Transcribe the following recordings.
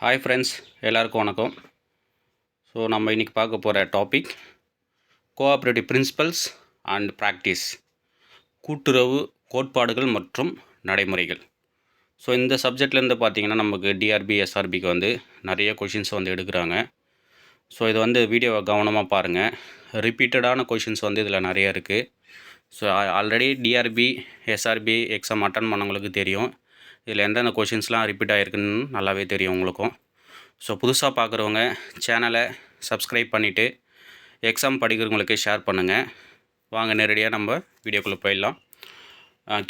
Hi friends எல்லாருக்கும் வணக்கம். So நம்ம இன்றைக்கி பார்க்க போகிற topic cooperative principles and practice கூட்டுறவு கோட்பாடுகள் மற்றும் நடைமுறைகள். ஸோ இந்த சப்ஜெக்ட்லேருந்து பார்த்தீங்கன்னா நமக்கு டிஆர்பி எஸ்ஆர்பிக்கு வந்து நிறைய கொஷின்ஸ் வந்து எடுக்கிறாங்க. ஸோ இது வந்து வீடியோவை கவனமாக பாருங்கள் ரிப்பீட்டடான கொஷின்ஸ் வந்து இதில் நிறைய இருக்குது so already TRB SRB exam attend பண்ணவங்களுக்கு தெரியும். இதில் எந்தெந்த கொஷின்ஸ்லாம் ரிப்பீட் ஆகிருக்குன்னு நல்லாவே தெரியும் உங்களுக்கும். ஸோ புதுசாக பார்க்குறவங்க சேனலை சப்ஸ்கிரைப் பண்ணிவிட்டு எக்ஸாம் படிக்கிறவங்களுக்கு ஷேர் பண்ணுங்கள் வாங்க நேரடியாக நம்ம வீடியோக்குள்ளே போயிடலாம்.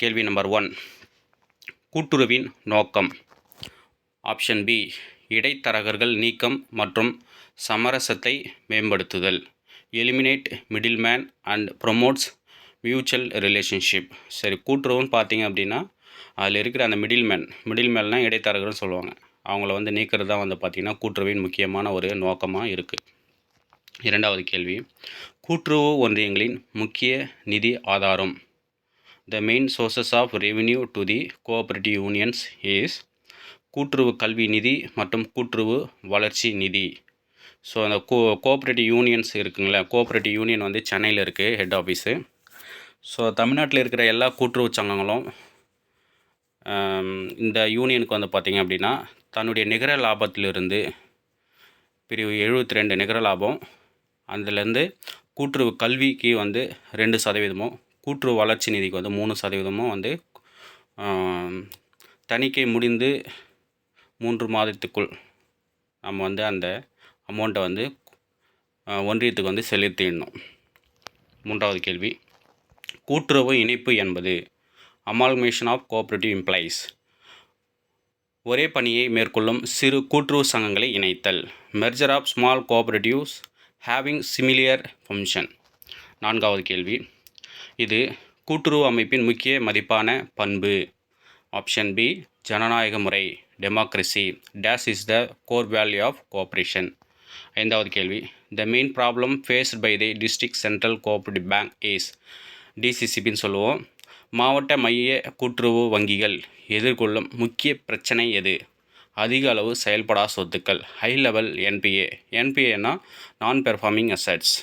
கேள்வி நம்பர் ஒன் கூட்டுறவின் நோக்கம். ஆப்ஷன் பி இடைத்தரகர்கள் நீக்கம் மற்றும் சமரசத்தை மேம்படுத்துதல். Eliminate middleman and promotes mutual relationship சரி கூட்டுறவுன்னு பார்த்தீங்க அப்படின்னா அதில் இருக்கிற அந்த மிடில்மேன் மிடில்மேன்னா இடைத்தரகர்னு சொல்லுவாங்க. அவங்கள வந்து நீக்கிறது தான் வந்து பார்த்திங்கன்னா கூட்டுறவின் முக்கியமான ஒரு நோக்கமாக இருக்குது இரண்டாவது கேள்வி கூட்டுறவு ஒன்றியங்களின் முக்கிய நிதி ஆதாரம். The main sources of revenue to the cooperative unions is கூட்டுறவு கல்வி நிதி மற்றும் கூட்டுறவு வளர்ச்சி நிதி. ஸோ அந்த கோ கோஆப்ரேட்டிவ் யூனியன்ஸ் இருக்குங்களா கோஆப்ரேட்டிவ் யூனியன் வந்து சென்னையில் இருக்குது ஹெட் ஆஃபீஸு ஸோ தமிழ்நாட்டில் இருக்கிற எல்லா கூட்டுறவு சங்கங்களும் இந்த யூனியனுக்கு வந்து பார்த்திங்க அப்படின்னா தன்னுடைய நிகர லாபத்திலிருந்து பிரிவு எழுபத்தி ரெண்டு நிகர லாபம் அதுலேருந்து கூட்டுறவு கல்விக்கு வந்து ரெண்டு சதவீதமும் கூட்டுறவு வளர்ச்சி நிதிக்கு வந்து மூணு சதவீதமும் வந்து தணிக்கை முடிந்து மூன்று மாதத்துக்குள் நம்ம வந்து அந்த அமௌண்ட்டை வந்து ஒன்றியத்துக்கு வந்து செலுத்திடணும். மூன்றாவது கேள்வி கூட்டுறவு இணைப்பு என்பது அமால்மேஷன் ஆஃப் கோஆப்ரேட்டிவ் எம்ப்ளாயீஸ் ஒரே பணியை மேற்கொள்ளும் சிறு கூட்டுறவு சங்கங்களை இணைத்தல். Merger of small cooperatives having similar function நான்காவது கேள்வி. இது கூட்டுறவு அமைப்பின் முக்கிய மதிப்பான பண்பு. ஆப்ஷன் பி ஜனநாயக முறை democracy days is the core value of cooperation ஐந்தாவது கேள்வி. The main problem faced by the district central cooperative bank is டிசிசிபின்னு சொல்லுவோம். மாவட்ட மைய கூட்டுறவு வங்கிகள் எதிர்கொள்ளும் முக்கிய பிரச்சனை எது? அதிக அளவு செயல்படா சொத்துக்கள். ஹை லெவல் என்பிஏ என்பிஏனா நான் பெர்ஃபார்மிங் அசட்ஸ்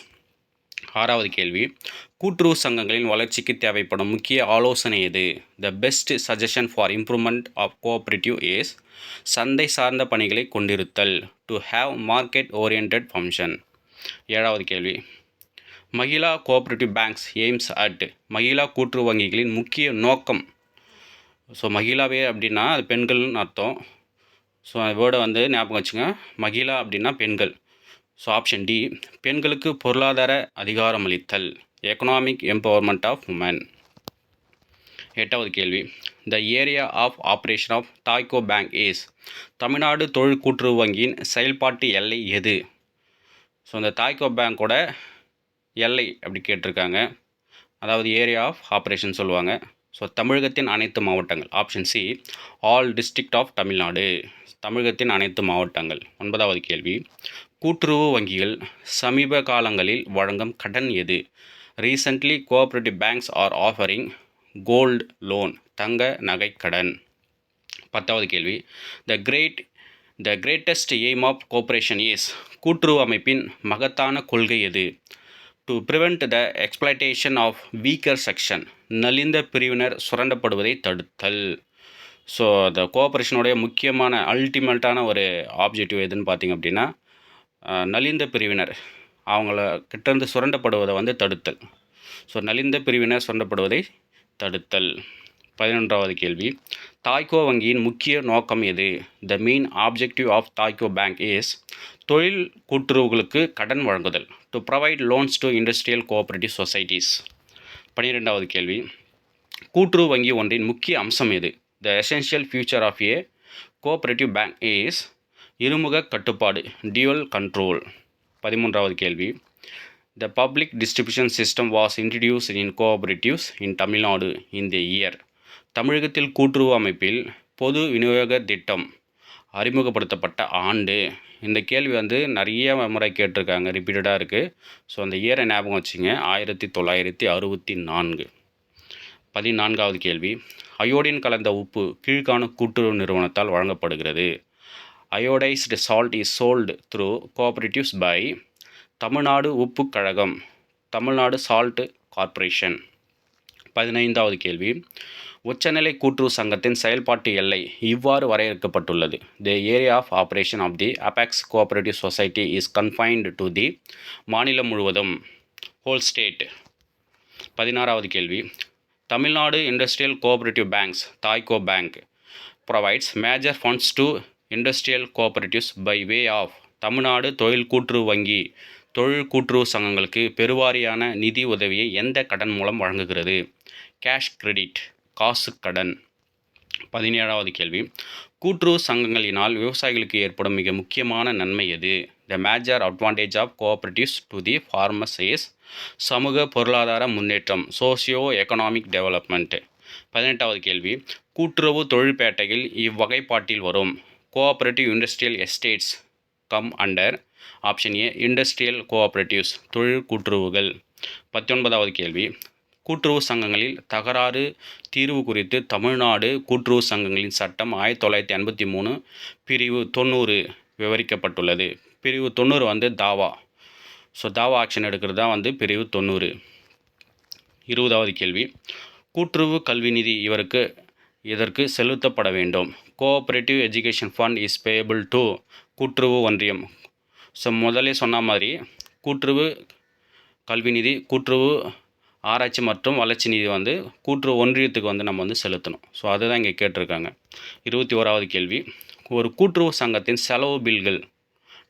ஆறாவது கேள்வி. கூட்டுறவு சங்கங்களின் வளர்ச்சிக்கு தேவைப்படும் முக்கிய ஆலோசனை எது? The best suggestion for improvement of cooperative as சந்தை சார்ந்த பணிகளை கொண்டிருத்தல். To have market orient function ஏழாவது கேள்வி. Mahila cooperative banks aims at Mahila கூட்டுறவு வங்கிகளின் முக்கிய நோக்கம். ஸோ மகிழாவே அப்படின்னா அது பெண்கள்னு அர்த்தம். ஸோ அந்த வேர்டை வந்து ஞாபகம் வச்சுங்க. மகிழா அப்படின்னா பெண்கள். ஸோ ஆப்ஷன் டி பெண்களுக்கு பொருளாதார அதிகாரமளித்தல் எக்கனாமிக் எம்பவர்மெண்ட் ஆஃப் உமன் எட்டாவது கேள்வி. The area of operation of TAICO bank is Tamil Nadu தொழில் கூட்டுறவு வங்கியின் செயல்பாட்டு எல்லை எது? ஸோ இந்த தாய்கோ பேங்க்கோட எல்லை அப்படி கேட்டிருக்காங்க. அதாவது ஏரியா ஆஃப் ஆப்ரேஷன் சொல்லுவாங்க. ஸோ தமிழகத்தின் அனைத்து மாவட்டங்கள் option C all district of Tamil Nadu தமிழகத்தின் அனைத்து மாவட்டங்கள் ஒன்பதாவது கேள்வி. கூட்டுறவு வங்கிகள் சமீப காலங்களில் வழங்கும் கடன் எது? Recently cooperative banks are offering gold loan தங்க நகை கடன். பத்தாவது கேள்வி. The great the greatest aim of cooperation is கூட்டுறவு அமைப்பின் மகத்தான கொள்கை எது? To prevent the exploitation of weaker section நலிந்த பிரிவினர் சுரண்டப்படுவதை தடுத்தல். ஸோ அந்த கோஆப்ரேஷனுடைய முக்கியமான அல்டிமேட்டான ஒரு ஆப்ஜெக்டிவ் எதுன்னு பார்த்தீங்க அப்படின்னா நலிந்த பிரிவினர். அவங்கள கிட்டேருந்து சுரண்டப்படுவதை வந்து தடுத்தல். ஸோ நலிந்த பிரிவினர் சுரண்டப்படுவதை தடுத்தல். பதினொன்றாவது கேள்வி. தாய்கோ வங்கியின் முக்கிய நோக்கம் எது? The main objective of TAICO bank is தொழில் கூட்டுறவுகளுக்கு கடன் வழங்குதல். To provide loans to industrial cooperative societies பன்னிரெண்டாவது கேள்வி. கூட்டுறவு வங்கி ஒன்றின் முக்கிய அம்சம் எது? The essential future of a cooperative bank is இருமுக கட்டுப்பாடு டியூவல் கண்ட்ரோல் பதிமூன்றாவது கேள்வி. The public distribution system was introduce in cooperatives in Tamil Nadu in the year தமிழகத்தில் கூட்டுறவு அமைப்பில் பொது விநியோக திட்டம் அறிமுகப்படுத்தப்பட்ட ஆண்டு இந்த கேள்வி வந்து நிறைய முறை கேட்டிருக்காங்க ரிப்பீட்டடாக இருக்குது ஸோ அந்த இயரை ஞாபகம் வச்சுங்க. ஆயிரத்தி தொள்ளாயிரத்தி அறுபத்தி நான்கு. பதினான்காவது கேள்வி. அயோடின் கலந்த உப்பு கீழ்காணும் கூட்டுறவு நிறுவனத்தால் வழங்கப்படுகிறது. Iodised salt is sold through cooperatives by Tamil Nadu உப்பு கழகம் தமிழ்நாடு சால்ட் கார்ப்பரேஷன் பதினைந்தாவது கேள்வி. உச்சநிலை கூட்டுறவு சங்கத்தின் செயல்பாட்டு எல்லை இவ்வாறு வரையறுக்கப்பட்டுள்ளது. The area of operation of the apex cooperative society is confined to the மாநிலம் முழுவதும். ஹோல் ஸ்டேட் பதினாறாவது கேள்வி. Tamil Nadu industrial cooperative banks TAICO bank provides major funds to industrial cooperatives by way of Tamil Nadu தொழில் கூட்டுறவு வங்கி. தொழில் கூட்டுறவு சங்கங்களுக்கு பெருவாரியான நிதி உதவியை எந்த கடன் மூலம் வழங்குகிறது? கேஷ் கிரெடிட் காசு கடன் பதினேழாவது கேள்வி. கூட்டுறவு சங்கங்களினால் விவசாயிகளுக்கு ஏற்படும் மிக முக்கியமான நன்மை எது? The major advantage of cooperatives to the farmers is சமூக பொருளாதார முன்னேற்றம் சோசியோ எக்கனாமிக் டெவலப்மெண்ட் பதினெட்டாவது கேள்வி. கூட்டுறவு தொழிற்பேட்டையில் இவ்வகைப்பாட்டில் வரும். Cooperative industrial estates come under option A industrial cooperatives தொழில் கூட்டுறவுகள். பத்தொன்பதாவது கேள்வி. கூட்டுறவு சங்கங்களில் தகராறு தீர்வு குறித்து தமிழ்நாடு கூட்டுறவு சங்கங்களின் சட்டம் ஆயிரத்தி தொள்ளாயிரத்தி எண்பத்தி மூணு பிரிவு தொண்ணூறு விவரிக்கப்பட்டுள்ளது. பிரிவு தொண்ணூறு வந்து தாவா. ஸோ தாவா ஆக்ஷன் எடுக்கிறது தான் வந்து பிரிவு தொண்ணூறு. இருபதாவது கேள்வி. கூட்டுறவு கல்வி நிதி இவருக்கு இதற்கு செலுத்தப்பட வேண்டும்? Cooperative education fund is payable to கூட்டுறவு ஒன்றியம். ஸோ முதலே சொன்ன மாதிரி கூட்டுறவு கல்வி நிதி கூட்டுறவு ஆராய்ச்சி மற்றும் வளர்ச்சி நிதி வந்து கூட்டுறவு ஒன்றியத்துக்கு வந்து நம்ம வந்து செலுத்தணும். ஸோ அதுதான் இங்கே கேட்டிருக்காங்க. இருபத்தி ஓராவது கேள்வி. ஒரு கூட்டுறவு சங்கத்தின் செலவு பில்கள்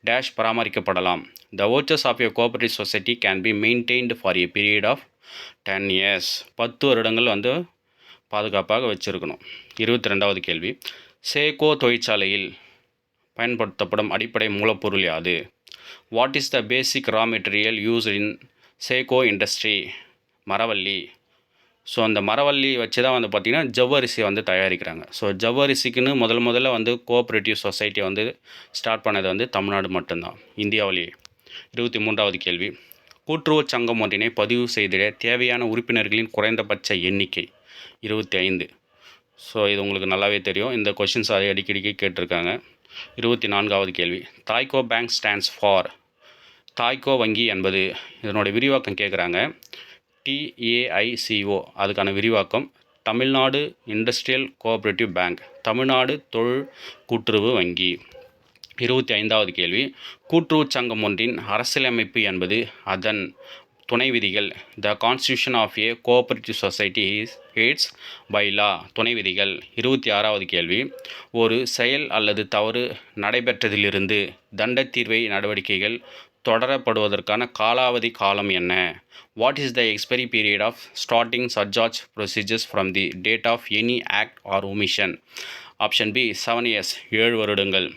dash பராமரிக்கப்படலாம். The vouchers of a cooperative society can be maintained for a period of ten years பத்து வருடங்கள் வந்து பாதுகாப்பாக வச்சுருக்கணும். இருபத்தி ரெண்டாவது கேள்வி. சேகோ தொழிற்சாலையில் பயன்படுத்தப்படும் அடிப்படை மூலப்பொருள் யாது? What is the basic raw material use in sago industry மரவள்ளி. ஸோ அந்த மரவள்ளி வச்சு தான் வந்து பார்த்திங்கன்னா ஜவ்வரிசியை வந்து தயாரிக்கிறாங்க. ஸோ ஜவ்வரிசிக்குன்னு முதல் முதல்ல வந்து கோஆப்ரேட்டிவ் சொசைட்டி வந்து ஸ்டார்ட் பண்ணது வந்து தமிழ்நாடு மட்டும்தான். இந்தியாவிலேயே இருபத்தி மூன்றாவது கேள்வி. கூட்டுறவு சங்கம் ஒன்றினை பதிவு செய்திட தேவையான உறுப்பினர்களின் குறைந்தபட்ச எண்ணிக்கை இருபத்தி ஐந்து ஸோ இது உங்களுக்கு நல்லாவே தெரியும். இந்த கொஷின்ஸ் அதை அடிக்கடிக்கு கேட்டிருக்காங்க. இருபத்தி நான்காவது கேள்வி. TAICO bank stands for TAICO வங்கி என்பது இதனோட விரிவாக்கம் கேட்குறாங்க டிஏஐசிஓ அதுக்கான விரிவாக்கம் Tamil Nadu industrial cooperative bank Tamil Nadu தொழில் கூட்டுறவு வங்கி. இருபத்தி ஐந்தாவது கேள்வி. கூட்டுறவு சங்கம் ஒன்றின் அரசியலமைப்பு என்பது அதன் துணை விதிகள். The constitution of a cooperative society is its by law துணை விதிகள். இருபத்தி ஆறாவது கேள்வி. ஒரு செயல் அல்லது தவறு நடைபெற்றதிலிருந்து தண்ட தீர்வை நடவடிக்கைகள் தொடரப்படுவதற்கான காலாவதி காலம் என்ன? What is the expiry period of starting surcharge procedures from the date of any act or omission option B seven years ஏழு வருடங்கள்.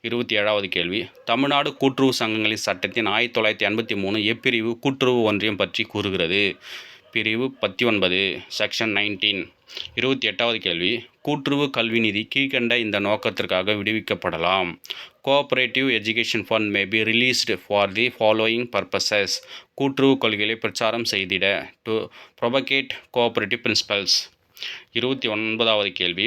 இருபத்தி ஏழாவது கேள்வி. தமிழ்நாடு கூட்டுறவு சங்கங்களின் சட்டத்தின் ஆயிரத்தி தொள்ளாயிரத்தி எண்பத்தி மூணு எப்பிரிவு கூட்டுறவு ஒன்றியம் பற்றி கூறுகிறது? பிரிவு பத்தி ஒன்பது செக்ஷன் நைன்டீன் இருபத்தி எட்டாவது கேள்வி. கூட்டுறவு கல்வி நிதி கீழ்கண்ட இந்த நோக்கத்திற்காக விடுவிக்கப்படலாம். Cooperative education fund may be released for the following purposes கூட்டுறவு கொள்கைகளை பிரச்சாரம் செய்திட. டு ப்ரொபகேட் கோஆபரேட்டிவ் பிரின்சிபல்ஸ் இருபத்தி ஒன்பதாவது கேள்வி.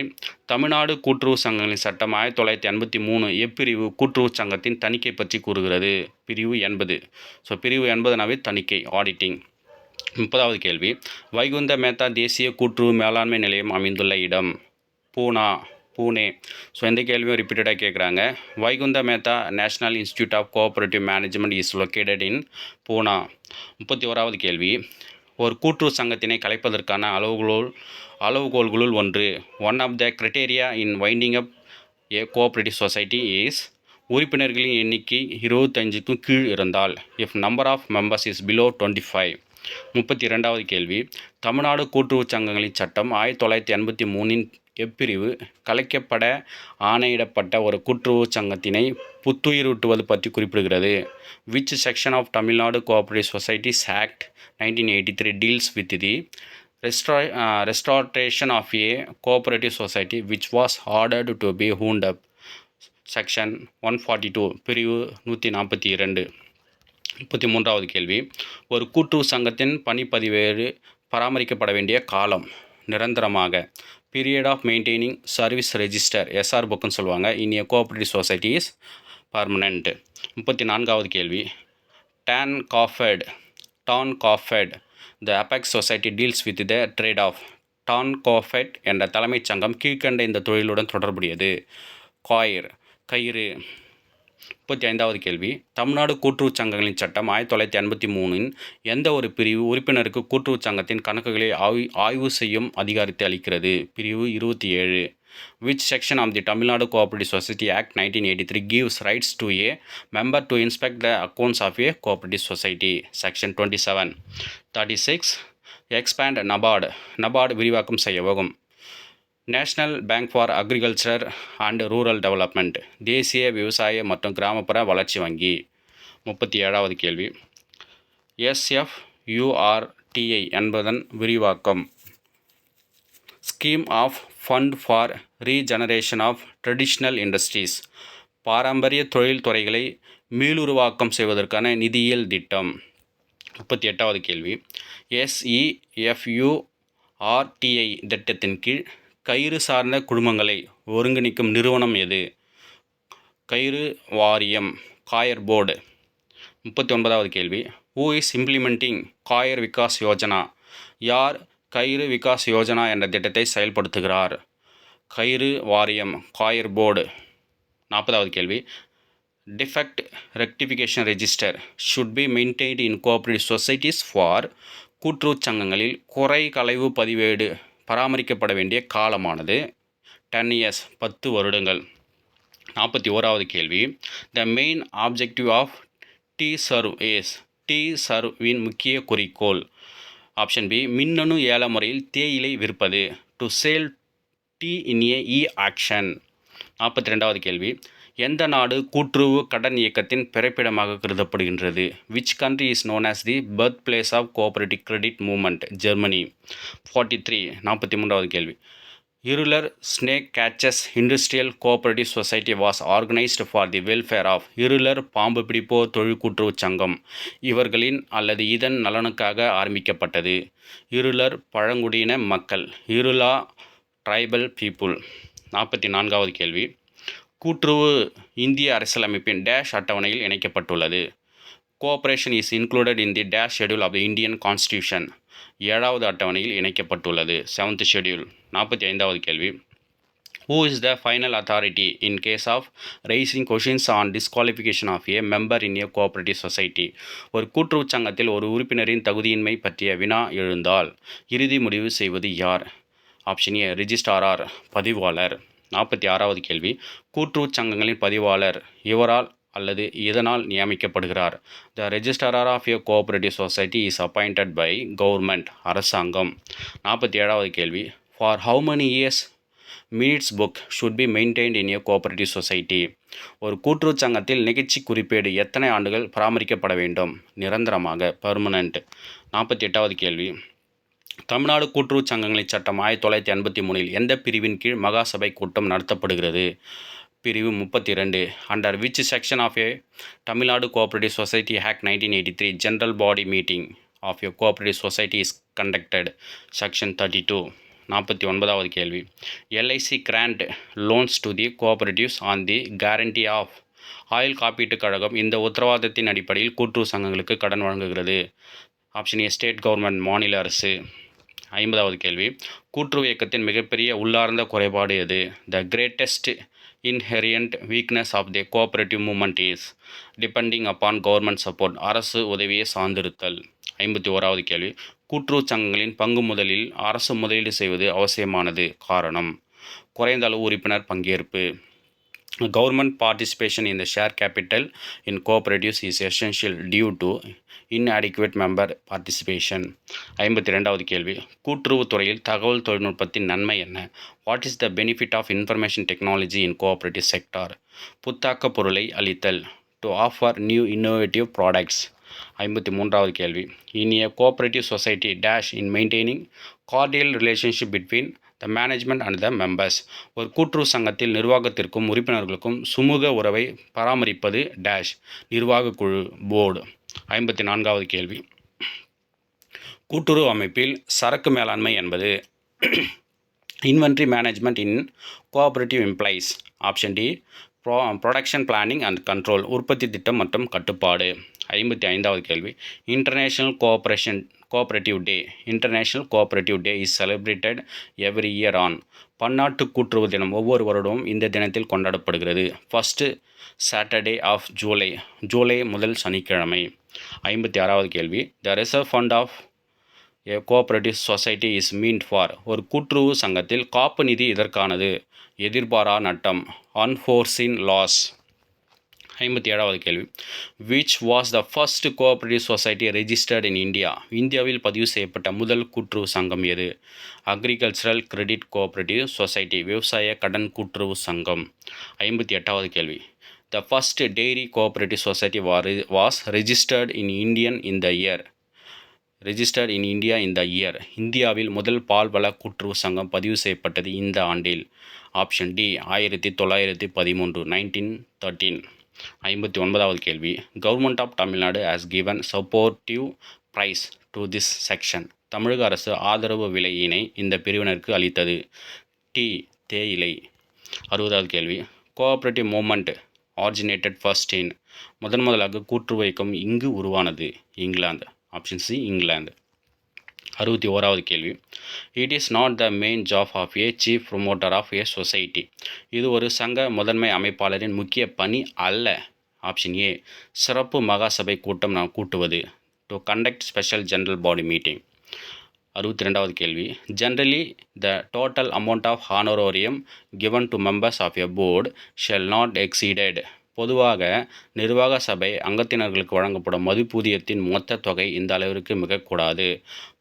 தமிழ்நாடு கூட்டுறவு சங்கங்களின் சட்டம் ஆயிரத்தி தொள்ளாயிரத்தி எண்பத்தி மூணு எப்பிரிவு கூட்டுறவு சங்கத்தின் தணிக்கை பற்றி கூறுகிறது. பிரிவு எண்பது. ஸோ பிரிவு எண்பதுனாவே தணிக்கை ஆடிட்டிங் முப்பதாவது கேள்வி. வைகுந்த மேத்தா தேசிய கூட்டுறவு மேலாண்மை நிலையம் அமைந்துள்ள இடம். பூனா பூனே. ஸோ எந்த கேள்வியும் ரிப்பீட்டடாக கேட்குறாங்க Vaikunth Mehta national institute of cooperative management is located in Poona. முப்பத்தி ஓராவது கேள்வி. ஒரு கூட்டுறவு சங்கத்தினை கலைப்பதற்கான அளவுகோல் அளவுகோல்களுள் ஒன்று. One of the criteria in winding up a cooperative society is உறுப்பினர்களின் எண்ணிக்கை இருபத்தஞ்சுக்கும் கீழ் இருந்தால் if number of members is below twenty five முப்பத்தி இரண்டாவது கேள்வி. தமிழ்நாடு கூட்டுறவு சங்கங்களின் சட்டம் ஆயிரத்தி தொள்ளாயிரத்தி எண்பத்தி மூணின் எப்பிரிவு கலைக்கப்பட ஆணையிடப்பட்ட ஒரு கூட்டுறவு சங்கத்தினை புத்துயிரூட்டுவது பற்றி குறிப்பிடுகிறது. Which section of Tamil Nadu cooperative societies act nineteen eighty three deals with the restra restoration of a cooperative society which was ordered to be wound up section one forty two பிரிவு நூற்றி நாற்பத்தி இரண்டு. முப்பத்தி மூன்றாவது கேள்வி. ஒரு கூட்டுறவு சங்கத்தின் பணிப்பதிவேறு பராமரிக்கப்பட வேண்டிய காலம். நிரந்தரமாக. Period of maintaining service register SR புக்குன்னு சொல்லுவாங்க. In a cooperative society is permanent முப்பத்தி நான்காவது கேள்வி. Tancofed Tancofed the apex society deals with the trade of Tancofed என்ற தலைமைச் சங்கம் கீழ்க்கண்ட இந்த தொழிலுடன் தொடர்புடையது. காயர் கயிறு. முப்பத்தி ஐந்தாவது கேள்வி. தமிழ்நாடு கூட்டுறவுச் சங்கங்களின் சட்டம் ஆயிரத்தி தொள்ளாயிரத்தி எண்பத்தி மூணின் எந்த ஒரு பிரிவு உறுப்பினருக்கு கூட்டுறவுச் சங்கத்தின் கணக்குகளை ஆய்வு ஆய்வு செய்யும் அதிகாரத்தை அளிக்கிறது? பிரிவு இருபத்தி ஏழு. Which section of the Tamil Nadu cooperative society act nineteen eighty three gives rights to a member to inspect the accounts of a cooperative society section twenty seven thirty six expand NABARD NABARD விரிவாக்கம் செய்யவும். National bank for agriculture and rural development தேசிய விவசாய மற்றும் கிராமப்புற வளர்ச்சி வங்கி. முப்பத்தி ஏழாவது கேள்வி எஸ்எஃப் யூஆர்டிஐ என்பதன் விரிவாக்கம். Scheme of fund for regeneration of traditional industries பாரம்பரிய தொழில் துறைகளை மீளுருவாக்கம் செய்வதற்கான நிதியியல் திட்டம். முப்பத்தி எட்டாவது கேள்வி எஸ்இஎஃப்யூஆர்டிஐ திட்டத்தின் கீழ் கயிறு சார்ந்த குழுமங்களை ஒருங்கிணைக்கும் நிறுவனம் எது? கயிறு வாரியம் காயர் போர்டு. முப்பத்தி ஒன்பதாவது கேள்வி. Who is implementing coir Vikas Yojana? யார் கயிறு விகாஸ் யோஜனா என்ற திட்டத்தை செயல்படுத்துகிறார்? கயிறு வாரியம் காயர் போர்டு. நாற்பதாவது கேள்வி. Defect rectification register should be maintained in cooperative societies for கூட்டுறவு சங்கங்களில் குறை களைவு பதிவேடு பராமரிக்கப்பட வேண்டிய காலமானது. டென் இயர்ஸ் பத்து வருடங்கள். நாற்பத்தி ஓராவது கேள்வி. The main objective of tea serve as tea Sarvin முக்கிய குறிக்கோள். ஆப்ஷன் பி மின்னணு ஏல முறையில் தேயிலை விற்பது. To sale tea in a e auction நாற்பத்தி ரெண்டாவது கேள்வி. எந்த நாடு கூட்டுறவு கடன் இயக்கத்தின் பிறப்பிடமாக கருதப்படுகின்றது? Which country is known as the birth place of cooperative credit movement Germany forty three நாற்பத்தி மூன்றாவது கேள்வி. Irular snake catchers industrial cooperative society was organised for the welfare of Irular பாம்பு பிடிப்போர் தொழிற்கூட்டுறவு சங்கம் இவர்களின் அல்லது இதன் நலனுக்காக ஆரம்பிக்கப்பட்டது. இருளர் பழங்குடியின மக்கள் இருளா ட்ரைபல் பீப்புள் நாற்பத்தி நான்காவது கேள்வி. கூட்டுறவு இந்திய அரசியலமைப்பின் டேஷ் அட்டவணையில் இணைக்கப்பட்டுள்ளது. Cooperation is included in the dash schedule of the Indian constitution ஏழாவது அட்டவணையில் இணைக்கப்பட்டுள்ளது. செவன்த் ஷெடியூல் நாற்பத்தி ஐந்தாவது கேள்வி. Who is the final authority in case of rising questions on disqualification of a member in a cooperative society ஒரு கூட்டுறவு சங்கத்தில் ஒரு உறுப்பினரின் தகுதியின்மை பற்றிய வினா எழுந்தால் இறுதி முடிவு செய்வது யார்? ஆப்ஷன் ஏ ரிஜிஸ்டாரார் பதிவாளர். நாற்பத்தி ஆறாவது கேள்வி. கூட்டுறவு சங்கங்களின் பதிவாளர் இவரால் அல்லது இதனால் நியமிக்கப்படுகிறார். The registrar of a cooperative society is appointed by government அரசாங்கம். நாற்பத்தி ஏழாவது கேள்வி. For how many years minutes book should be maintained in a cooperative society ஒரு கூட்டுறவு சங்கத்தில் நிகழ்ச்சி குறிப்பேடு எத்தனை ஆண்டுகள் பராமரிக்கப்பட வேண்டும்? நிரந்தரமாக பர்மனண்ட் நாற்பத்தி எட்டாவது கேள்வி. தமிழ்நாடு கூட்டுறவு சங்கங்களின் சட்டம் ஆயிரத்தி தொள்ளாயிரத்தி எண்பத்தி மூணில் எந்த பிரிவின் கீழ் மகாசபை கூட்டம் நடத்தப்படுகிறது? பிரிவு முப்பத்தி ரெண்டு under which section of a Tamil Nadu cooperative society act nineteen eighty three general body meeting of a cooperative society is conducted section thirty two நாற்பத்தி ஒன்பதாவது கேள்வி. LIC grant loans to the cooperatives on the guarantee of ஆயுள் காப்பீட்டுக் கழகம் இந்த உத்தரவாதத்தின் அடிப்படையில் கூட்டுறவு சங்கங்களுக்கு கடன் வழங்குகிறது. ஆப்ஷன் ஏ ஸ்டேட் கவர்மெண்ட் மாநில அரசு. ஐம்பதாவது கேள்வி. கூட்டுறவு இயக்கத்தின் மிகப்பெரிய உள்ளார்ந்த குறைபாடு எது? The greatest inherent weakness of the cooperative movement is depending upon government support அரசு உதவியை சார்ந்திருத்தல். ஐம்பத்தி ஓராவது கேள்வி. கூட்டுறவு சங்கங்களின் பங்கு முதலில் அரசு முதலீடு செய்வது அவசியமானது? காரணம். குறைந்த அளவு உறுப்பினர் பங்கேற்பு. Government participation in the share capital in cooperatives is essential due to inadequate member participation. ஐம்பத்தி ரெண்டாவது கேள்வி. கூட்டுறவுத் துறையில் தகவல் தொழில்நுட்பத்தின் நன்மை என்ன? What is the benefit of information technology in cooperative sector புத்தாக்க பொருளை அளித்தல். To offer new innovative products ஐம்பத்தி மூன்றாவது கேள்வி. In a cooperative society dash in maintaining cordial relationship between the management and the members ஒரு கூட்டுறவு சங்கத்தில் நிர்வாகத்திற்கும் உறுப்பினர்களுக்கும் சுமூக உறவை பராமரிப்பது டேஷ் நிர்வாக குழு போர்டு ஐம்பத்தி நான்காவது கேள்வி. கூட்டுறவு அமைப்பில் சரக்கு மேலாண்மை என்பது inventory management in cooperative employees option D pro production planning and control உற்பத்தி திட்டம் மற்றும் கட்டுப்பாடு. ஐம்பத்தி ஐந்தாவது கேள்வி. International cooperation cooperative day international cooperative day is celebrated every year on பன்னாட்டு கூட்டுறவு தினம் ஒவ்வொரு வருடமும் இந்த தினத்தில் கொண்டாடப்படுகிறது. ஃபஸ்ட்டு சாட்டர்டே ஆஃப் ஜூலை ஜூலை முதல் சனிக்கிழமை. ஐம்பத்தி ஆறாவது கேள்வி. The reserve fund of a cooperative society is meant for ஒரு கூட்டுறவு சங்கத்தில் காப்பு நிதி இதற்கானது. எதிர்பாரா நட்டம். அன்ஃபோர்சின் லாஸ் ஐம்பத்தி ஏழாவது கேள்வி. Which was the first cooperative society registered in India இந்தியாவில் பதிவு செய்யப்பட்ட முதல் கூட்டுறவு சங்கம் எது? அக்ரிகல்ச்சரல் கிரெடிட் கோஆப்ரேட்டிவ் சொசைட்டி விவசாய கடன் கூட்டுறவு சங்கம். ஐம்பத்தி எட்டாவது கேள்வி. The first dairy cooperative society was registered in Indian in the year registered in India in the year இந்தியாவில் முதல் பால்வள கூட்டுறவு சங்கம் பதிவு செய்யப்பட்டது இந்த ஆண்டில். ஆப்ஷன் டி ஆயிரத்தி தொள்ளாயிரத்தி பதிமூன்று நைன்டீன் தேர்ட்டீன் ஐம்பத்தி ஒன்பதாவது கேள்வி. Government of Tamil Nadu has given supportive price to this section தமிழக அரசு ஆதரவு விலையினை இந்த பிரிவினருக்கு அளித்தது. டி தேயிலை. அறுபதாவது கேள்வி. Cooperative movement originated first in முதன் முதலாக கூற்று இயக்கம் இங்கு உருவானது. இங்கிலாந்து. ஆப்ஷன் சி இங்கிலாந்து அறுபத்தி ஓராவது கேள்வி. It is not the main job of a chief promoter of a society இது ஒரு சங்க முதன்மை அமைப்பாளரின் முக்கிய பணி அல்ல. ஆப்ஷன் ஏ சிறப்பு மகாசபை கூட்டம் நாம் கூட்டுவது. To conduct special general body meeting அறுபத்தி ரெண்டாவது கேள்வி. Generally the total amount of honorarium given to members of a board shall not exceeded பொதுவாக நிர்வாக சபை அங்கத்தினர்களுக்கு வழங்கப்படும் மதிப்பூதியத்தின் மொத்த தொகை இந்த அளவிற்கு மிகக்கூடாது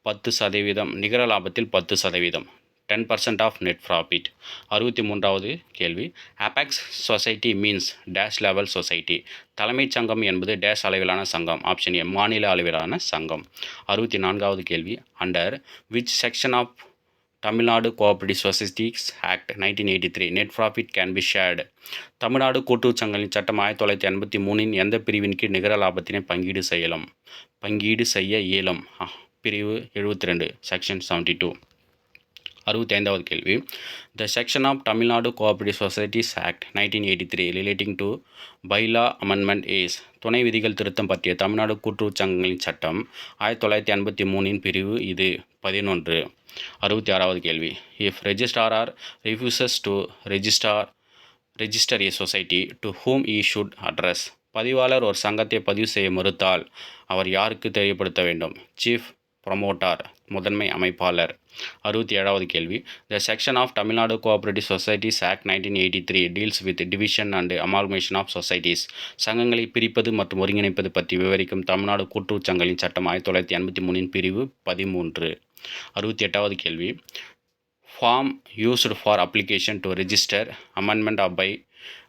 பத்து சதவீதம். நிகர லாபத்தில் பத்து சதவீதம். Ten percent of net profit. அறுபத்தி மூன்றாவது கேள்வி. Apex society means dash level society தலைமைச் சங்கம் என்பது டேஷ் அளவிலான சங்கம். ஆப்ஷன் ஏ மாநில அளவிலான சங்கம். அறுபத்தி நான்காவது கேள்வி. Under which section of Tamil Nadu cooperative societies act nineteen eighty three net profit can be shared Tamil Nadu கூட்டுறவு சங்கங்களின் சட்டம் ஆயிரத்தி தொள்ளாயிரத்தி எண்பத்தி மூணின் எந்த பிரிவின் கீழ் நிகர லாபத்தினை பங்கீடு செய்யலாம்? பங்கீடு செய்ய இயலும். பிரிவு எழுபத்தி ரெண்டு செக்ஷன் செவன்ட்டி டூ அறுபத்தி ஐந்தாவது கேள்வி. The section of Tamil Nadu cooperative societies act nineteen eighty three relating to bylaw amendment as துணை விதிகள் திருத்தம் பற்றிய தமிழ்நாடு கூட்டுறவு சங்கங்களின் சட்டம் ஆயிரத்தி தொள்ளாயிரத்தி எண்பத்தி மூணின் பிரிவு இது பதினொன்று. அறுபத்தி ஆறாவது கேள்வி. If registrar R refuses to registrar register a society to whom he should address பதிவாளர் ஒரு சங்கத்தை பதிவு செய்ய மறுத்தால் அவர் யாருக்கு தெரியப்படுத்த வேண்டும்? சீஃப் ப்ரொமோட்டார் முதன்மை அமைப்பாளர். அறுபத்தி ஏழாவது கேள்வி. The section of Tamil Nadu cooperative societies act nineteen eighty three deals with division and amalgamation of societies சங்கங்களை பிரிப்பது மற்றும் ஒருங்கிணைப்பது பற்றி விவரிக்கும் தமிழ்நாடு கூட்டுறவு சங்கங்களின் சட்டம் ஆயிரத்தி தொள்ளாயிரத்தி எண்பத்தி மூணின் பிரிவு பதிமூன்று. அறுபத்தி எட்டாவது கேள்வி. Form used for application to register amendment of by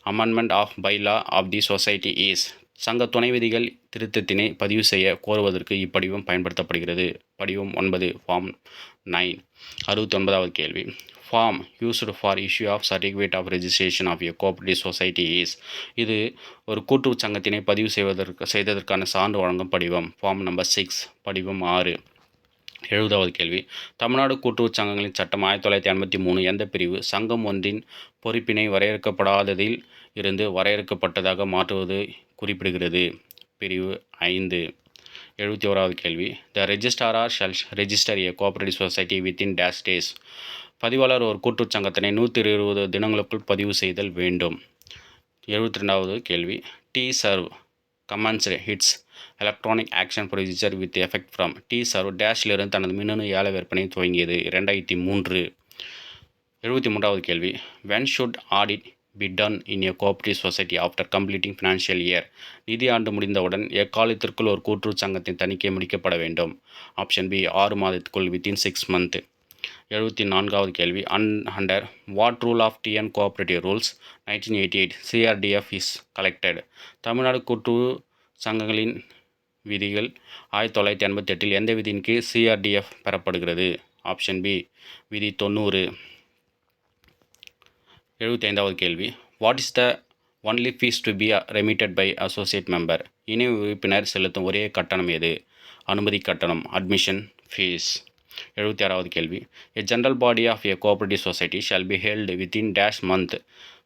amendment of by law of the society is சங்க துணை விதிகள் திருத்தத்தினை பதிவு செய்ய கோருவதற்கு இப்படிவம் பயன்படுத்தப்படுகிறது. படிவம் ஒன்பது ஃபார்ம் நைன் அறுபத்தி ஒன்பதாவது கேள்வி. Form used for issue of certificate of registration of a cooperative society is இது ஒரு கூட்டுறவு சங்கத்தினை பதிவு செய்வதற்கு செய்ததற்கான சான்று வழங்கும் படிவம். ஃபார்ம் நம்பர் சிக்ஸ் படிவம் ஆறு. எழுபதாவது கேள்வி. தமிழ்நாடு கூட்டுறவு சங்கங்களின் சட்டம் ஆயிரத்தி தொள்ளாயிரத்தி எண்பத்தி மூணு எந்த பிரிவு சங்கம் ஒன்றின் பொறுப்பினை வரையறுக்கப்படாததில் இருந்து வரையறுக்கப்பட்டதாக மாற்றுவது குறிப்பிடுகிறது. பிரிவு ஐந்து. எழுபத்தி ஓராவது கேள்வி. The registrar R shall register a cooperative society within dash days பதிவாளர் ஒரு கூட்டுச் சங்கத்தினை நூற்றி இருபது தினங்களுக்குள் பதிவு செய்தல் வேண்டும். எழுபத்தி ரெண்டாவது கேள்வி. The serve commence its electronic auction procedure with effect from the serve டேஷிலிருந்து தனது மின்னணு ஏல விற்பனை துவங்கியது. ரெண்டாயிரத்தி மூன்று. எழுபத்தி மூன்றாவது கேள்வி. When should audit be done in a cooperative society after completing financial year நிதி ஆண்டு முடிந்தவுடன் எக்காலத்திற்குள் ஒரு கூட்டுறவு சங்கத்தின் தணிக்கை முடிக்கப்பட வேண்டும். ஆப்ஷன் பி ஆறு மாதத்துக்குள் வித்தின் சிக்ஸ் மந்த் எழுபத்தி நான்காவது கேள்வி un under what rule of TN cooperative rules nineteen eighty eight CRTF is collected Tamil Nadu கூட்டுறவு சங்கங்களின் விதிகள் ஆயிரத்தி தொள்ளாயிரத்தி எண்பத்தி எட்டில் எந்த விதியின் கீழ் சிஆர்டிஎஃப் பெறப்படுகிறது? ஆப்ஷன் பி விதி தொண்ணூறு. எழுபத்தி ஐந்தாவது கேள்வி. What is the only fees to be remitted by associate member இணை உறுப்பினர் செலுத்தும் ஒரே கட்டணம் எது? அனுமதி கட்டணம் அட்மிஷன் ஃபீஸ் எழுபத்தி ஆறாவது கேள்வி. A general body of a cooperative society shall be held within dash month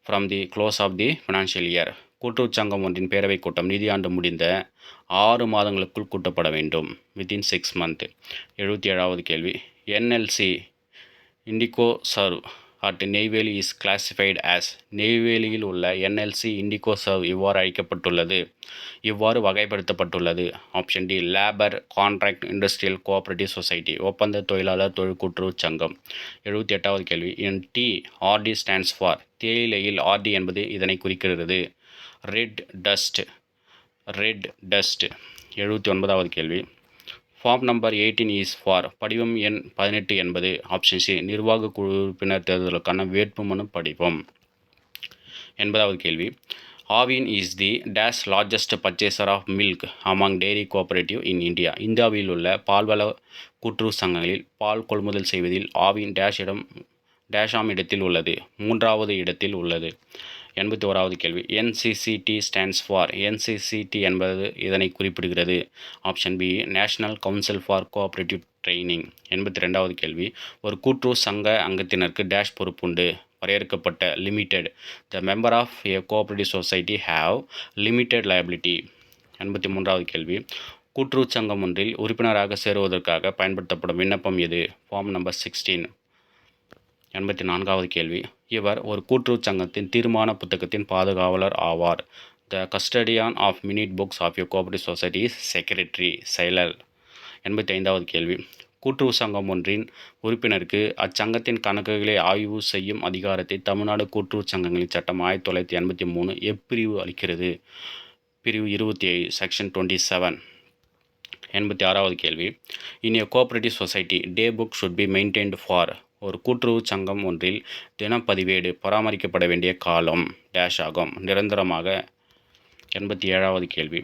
from the close of the financial year கூட்டுறவு சங்கம் ஒன்றின் பேரவைக் கூட்டம் நிதியாண்டு முடிந்த ஆறு மாதங்களுக்குள் கூட்டப்பட வேண்டும். வித்தின் சிக்ஸ் மந்த் எழுபத்தி ஏழாவது கேள்வி NLC Indco serve at Neyveli is classified as நெய்வேலியில் உள்ள என்எல்சி இண்டிகோ சர்வ் இவ்வாறு அழைக்கப்பட்டுள்ளது. இவ்வாறு வகைப்படுத்தப்பட்டுள்ளது. Option D labour contract industrial cooperative society ஒப்பந்த தொழிலாளர் தொழில் சங்கம். எழுபத்தி எட்டாவது கேள்வி. In tea RT stands for தேயிலையில் RT என்பது இதனை குறிக்கிறது. ரெட் டஸ்ட் ரெட் டஸ்ட் எழுபத்தி ஒன்பதாவது கேள்வி. Form number eighteen is for படிவம் எண் பதினெட்டு என்பது ஆப்ஷன் சி நிர்வாக குழு உறுப்பினர் தேர்தலுக்கான வேட்புமனு படிவம். எண்பதாவது கேள்வி. Aavin is the dash largest purchaser of milk among dairy cooperative in India இந்தியாவில் உள்ள பால்வள கூட்டுறவு சங்கங்களில் பால் கொள்முதல் செய்வதில் ஆவின் டேஷ் இடம் டேஷாம் இடத்தில் உள்ளது. மூன்றாவது இடத்தில் உள்ளது. எண்பத்தி ஓராவது கேள்வி என்சிசிடி ஸ்டாண்ட்ஸ் ஃபார் என்சிசிடி என்பது இதனை குறிப்பிடுகிறது. Option B national council for cooperative training எண்பத்தி ரெண்டாவது கேள்வி ஒரு கூட்டுறவு சங்க அங்கத்தினருக்கு டேஷ் பொறுப்புண்டு வரையறுக்கப்பட்ட limited the member of a cooperative society have limited liability எண்பத்தி மூன்றாவது கேள்வி கூட்டுறவு சங்கம் ஒன்றில் உறுப்பினராக சேருவதற்காக பயன்படுத்தப்படும் விண்ணப்பம் எது? ஃபார்ம் நம்பர் சிக்ஸ்டீன் எண்பத்தி நான்காவது கேள்வி. இவர் ஒரு கூட்டுறவு சங்கத்தின் தீர்மான புத்தகத்தின் பாதுகாவலர் ஆவார். The custodian of minute books of you cooperative society secretary செயலர் எண்பத்தி ஐந்தாவது கேள்வி. கூட்டுறவு சங்கம் ஒன்றின் உறுப்பினருக்கு அச்சங்கத்தின் கணக்குகளை ஆய்வு செய்யும் அதிகாரத்தை தமிழ்நாடு கூட்டுறவு சங்கங்களின் சட்டம் ஆயிரத்தி தொள்ளாயிரத்தி எண்பத்தி மூணு எப்பிரிவு அளிக்கிறது. பிரிவு இருபத்தி ஏழு செக்ஷன் டுவெண்ட்டி செவன் எண்பத்தி ஆறாவது கேள்வி. In a cooperative society day book should be maintained for ஒரு கூட்டுறவு சங்கம் ஒன்றில் தினப்பதிவேடு பராமரிக்கப்பட வேண்டிய காலம் டேஷ் ஆகும். நிரந்தரமாக எண்பத்தி ஏழாவது கேள்வி.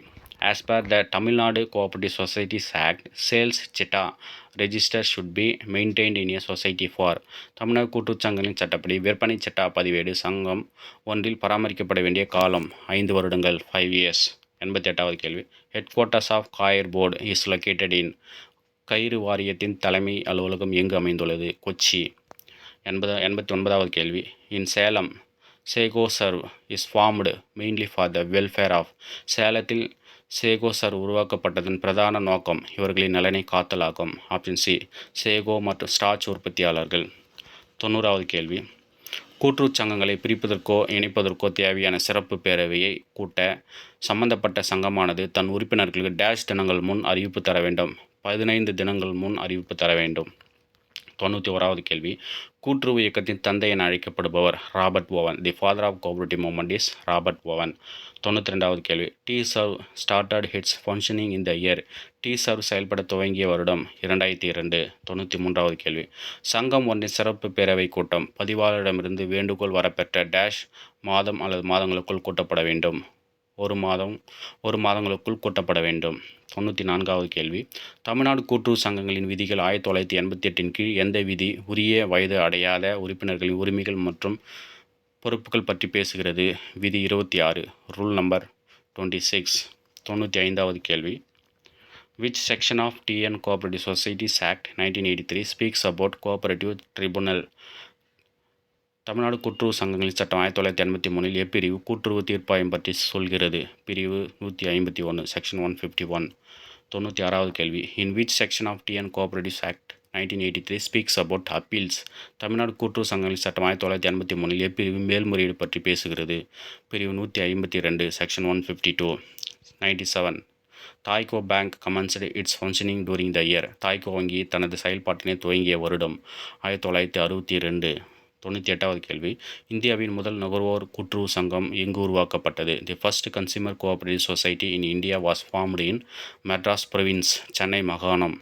As per the Tamil Nadu cooperative societies act sales chitta register should be maintained in a society for Tamil Nadu கூட்டுறவு சங்கங்களின் சட்டப்படி விற்பனை சட்டா பதிவேடு சங்கம் ஒன்றில் பராமரிக்கப்பட வேண்டிய காலம் ஐந்து வருடங்கள் ஃபைவ் இயர்ஸ் எண்பத்தி எட்டாவது கேள்வி. Headquarters of coir board is located in கயிறு வாரியத்தின் தலைமை அலுவலகம் எங்கு அமைந்துள்ளது? கொச்சி. எண்பது எண்பத்தி ஒன்பதாவது கேள்வி. In Salem sago serve is formed mainly for the welfare of சேலத்தில் சேகோ சர்வ் உருவாக்கப்பட்டதன் பிரதான நோக்கம் இவர்களின் நலனை காத்தலாகும் ஆப்ஷன் சி சேகோ மற்றும் ஸ்டார்ச் உற்பத்தியாளர்கள். தொண்ணூறாவது கேள்வி. கூட்டுறவுச் சங்கங்களை பிரிப்பதற்கோ இணைப்பதற்கோ தேவையான சிறப்பு பேரவையை கூட்ட சம்பந்தப்பட்ட சங்கமானது தன் உறுப்பினர்களுக்கு டேஷ் தினங்கள் முன் அறிவிப்பு தர வேண்டும். பதினைந்து தினங்கள் முன் அறிவிப்பு தர வேண்டும். தொண்ணூற்றி ஓராவது கேள்வி. கூட்டுறவு இயக்கத்தின் தந்தை என அழைக்கப்படுபவர் Robert Owen. The father of cooperative movement is Robert Owen தொண்ணூற்றி ரெண்டாவது கேள்வி. The serve started its functioning in the year the serve செயல்பட துவங்கிய வருடம் இரண்டாயிரத்தி இரண்டு. தொண்ணூற்றி மூன்றாவது கேள்வி. சங்கம் ஒன்றின் சிறப்பு பேரவை கூட்டம். பதிவாளரிடமிருந்து வேண்டுகோள் வரப்பெற்ற டேஷ் மாதம் அல்லது மாதங்களுக்குள் கூட்டப்பட வேண்டும். ஒரு மாதம் ஒரு மாதங்களுக்குள் கூட்டப்பட வேண்டும். தொண்ணூற்றி நான்காவது கேள்வி. தமிழ்நாடு கூட்டுறவு சங்கங்களின் விதிகள் ஆயிரத்தி தொள்ளாயிரத்தி எண்பத்தி எட்டின் கீழ் எந்த விதி உரிய வயது அடையாத உறுப்பினர்களின் உரிமைகள் மற்றும் பொறுப்புகள் பற்றி பேசுகிறது? விதி இருபத்தி ஆறு ரூல் நம்பர் டுவெண்ட்டி சிக்ஸ் தொண்ணூற்றி ஐந்தாவது கேள்வி. Which section of TN cooperative societies act nineteen eighty three speaks about cooperative tribunal Tamil Nadu கூட்டுறவு சங்கங்களின் சட்டம் ஆயிரத்தி தொள்ளாயிரத்தி எண்பத்தி மூணில் எப்பிரிவு கூட்டுறவு தீர்ப்பாயம் பற்றி சொல்கிறது. பிரிவு நூற்றி ஐம்பத்தி ஒன்று செக்ஷன் ஒன் ஃபிஃப்டி ஒன் தொண்ணூற்றி ஆறாவது கேள்வி. In which section of TN cooperatives act nineteen eighty three speaks about appeals Tamil Nadu கூட்டுறவு சங்கங்களின் சட்டம் ஆயிரத்தி தொள்ளாயிரத்தி எண்பத்தி மூணில் எப்பிரிவு மேல்முறையீடு பற்றி பேசுகிறது. பிரிவு நூற்றி ஐம்பத்தி ரெண்டு section one fifty two ninety seven Taico bank commenced its functioning during the year Taico வங்கி தனது செயல்பாட்டினை துவங்கிய வருடம் ஆயிரத்தி தொள்ளாயிரத்தி அறுபத்தி ரெண்டு. தொண்ணூற்றி எட்டாவது கேள்வி. இந்தியாவின் முதல் நுகர்வோர் கூட்டுறவு சங்கம் எங்கு உருவாக்கப்பட்டது? The first consumer cooperative society in India was formed in Madras province Chennai மாகாணம்.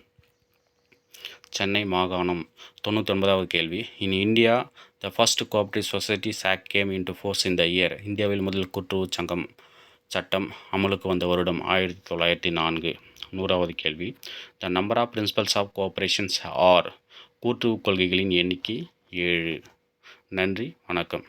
சென்னை மாகாணம். தொண்ணூத்தொன்பதாவது கேள்வி. In India the first cooperative society chalk came in to force in the year இந்தியாவில் முதல் கூட்டுறவு சங்கம் சட்டம் அமலுக்கு வந்த வருடம் ஆயிரத்தி தொள்ளாயிரத்தி நான்கு. நூறாவது கேள்வி. The number of principles of cooperations are கூட்டுறவு கொள்கைகளின் எண்ணிக்கை ஏழு. நன்றி வணக்கம்.